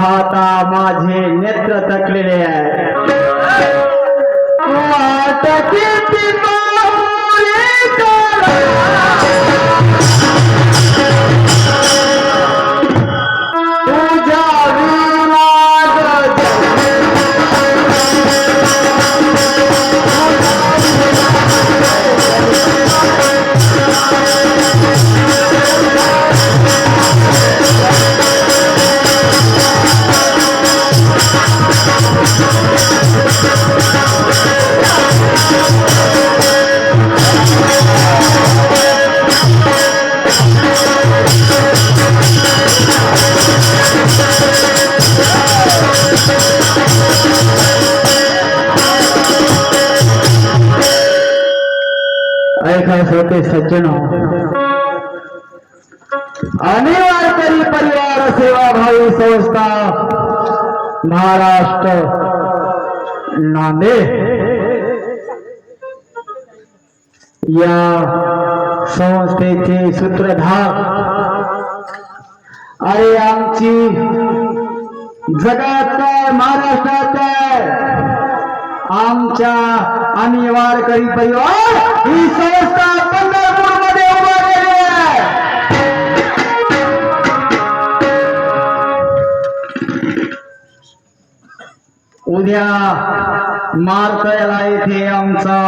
पाहता माझे नेत्र थकलेले आहे. ऐकायस होते सज्जन हो। अनिवार्य वारकरी परिवार सेवाभावी संस्था महाराष्ट्र नांदेड. या संस्थेचे सूत्रधार. अरे आमची जगात काय महाराष्ट्रात आमच्या आम्ही वारकरी परिवार ही संस्था पंढरपूरमध्ये उभारलेली आहे. उद्या मारतळ्याला येथे आमचा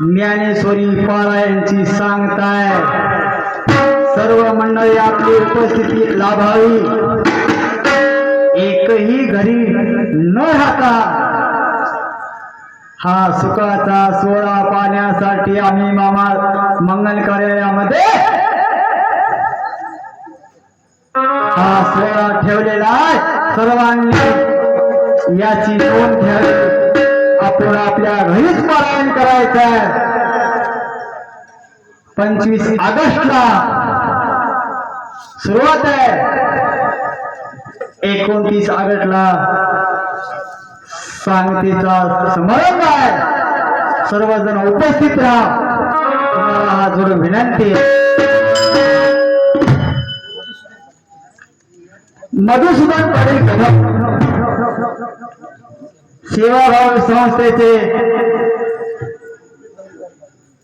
ज्ञानेश्वरी पारायणची सांगताय. सर्व मंडळी आपली उपस्थिती लाभावी. एकही घरी न राहता. हा सुखाचा सोहळा पाहण्यासाठी आम्ही मामा मंगल कार्यालयामध्ये हा सोहळा ठेवलेला आहे. सर्वांनी याची नोंद घ्यावी. आपण आपल्या घरीच पारायण करायचं पंचवीस ऑगस्टला सुरुवात आहे. एकोणतीस ऑगस्टला सांगतेचा समारंभ आहे. सर्वजण उपस्थित राहा. तुम्हाला हा जोड विनंती मधुसूदन पाटील कदम. सेवाभाव संस्थेचे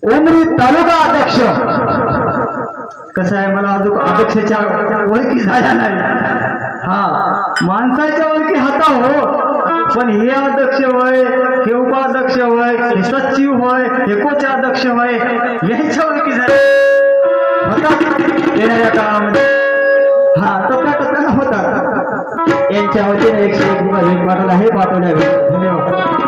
उमरी तालुका अध्यक्ष. कसं आहे मला अजून अध्यक्षाच्या ओळखी झाल्या नाही हा माणसाच्या ओळखी हाता हो पण हे अध्यक्ष होय हे उपाध्यक्ष होय हे सचिव होय हे कोषाध्यक्ष होय यांच्या ओळखी झाल्या येणाऱ्या काळामध्ये. हा टप्प्याटप्प्यानं होता यांच्या वतीने एकशे एक रुपये हे पाठवण्यावे धन्यवाद.